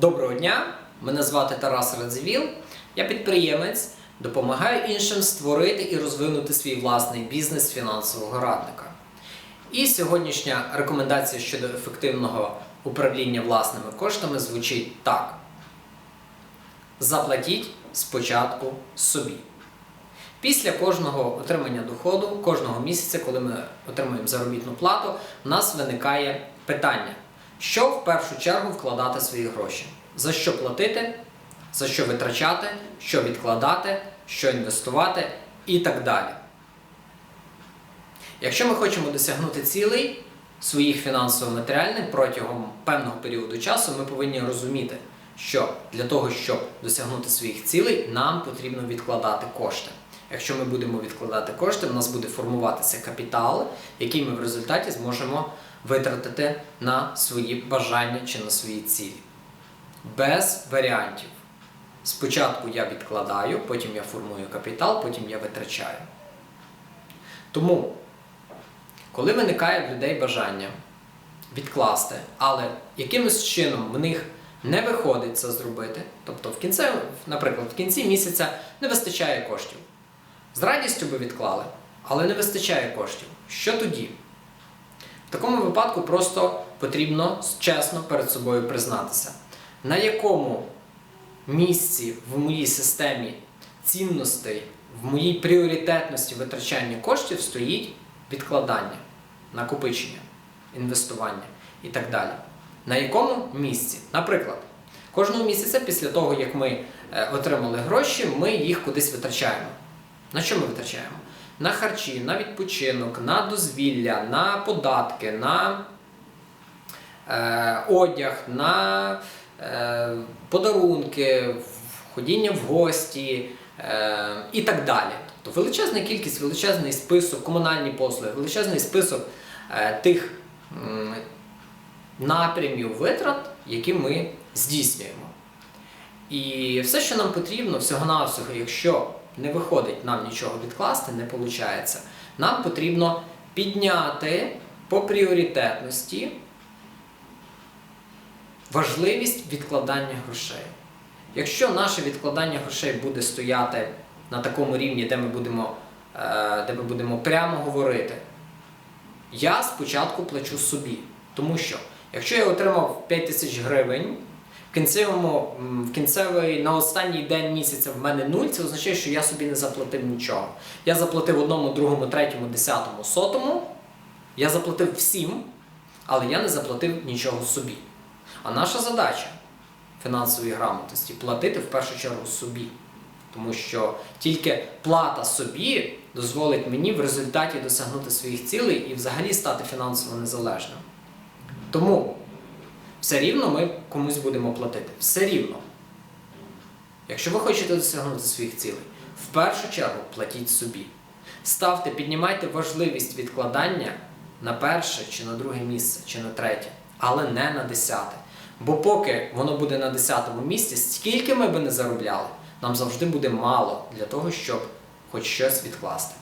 Доброго дня! Мене звати Тарас Радзивіл. Я підприємець, допомагаю іншим створити і розвинути свій власний бізнес фінансового радника. І сьогоднішня рекомендація щодо ефективного управління власними коштами звучить так: заплатіть спочатку собі. Після кожного отримання доходу, кожного місяця, коли ми отримуємо заробітну плату, у нас виникає питання, що в першу чергу вкладати свої гроші, за що платити, за що витрачати, що відкладати, що інвестувати? І так далі. Якщо ми хочемо досягнути цілей своїх фінансово-матеріальних протягом певного періоду часу, ми повинні розуміти, що для того, щоб досягнути своїх цілей, нам потрібно відкладати кошти. Якщо ми будемо відкладати кошти, у нас буде формуватися капітал, який ми в результаті зможемо витратити на свої бажання чи на свої цілі. Без варіантів. Спочатку я відкладаю, потім я формую капітал, потім я витрачаю. Тому, коли виникає в людей бажання відкласти, але якимось чином в них не виходить це зробити, тобто в кінці, наприклад, в кінці місяця не вистачає коштів. З радістю би відклали, але не вистачає коштів. Що тоді? В такому випадку просто потрібно чесно перед собою признатися, на якому місці в моїй системі цінностей, в моїй пріоритетності витрачання коштів стоїть відкладання, накопичення, інвестування і так далі. На якому місці? Наприклад, кожного місяця після того, як ми е, отримали гроші, ми їх кудись витрачаємо. На що ми витрачаємо? На харчі, на відпочинок, на дозвілля, на податки, на е, одяг, на е, подарунки, ходіння в гості е, і так далі. Тобто величезна кількість, величезний список, комунальні послуги, величезний список е, тих м, напрямів витрат, які ми здійснюємо. І все, що нам потрібно, всього-навсього, якщо не виходить нам нічого відкласти, не виходить, нам потрібно підняти по пріоритетності важливість відкладання грошей. Якщо наше відкладання грошей буде стояти на такому рівні, де ми будемо, е, де ми будемо прямо говорити, я спочатку плачу собі. Тому що, якщо я отримав 5 тисяч гривень, в кінцевому, в кінцевий на останній день місяця в мене нуль, це означає, що я собі не заплатив нічого. Я заплатив одному, другому, третьому, десятому, сотому. Я заплатив всім, але я не заплатив нічого собі. А наша задача фінансової грамотності платити в першу чергу собі. Тому що тільки плата собі дозволить мені в результаті досягнути своїх цілей і взагалі стати фінансово незалежним. Тому все рівно ми комусь будемо платити. Все рівно. Якщо ви хочете досягнути своїх цілей, в першу чергу платіть собі. Ставте, піднімайте важливість відкладання на перше чи на друге місце, чи на третє, але не на десяте. Бо поки воно буде на десятому місці, скільки ми би не заробляли, нам завжди буде мало для того, щоб хоч щось відкласти.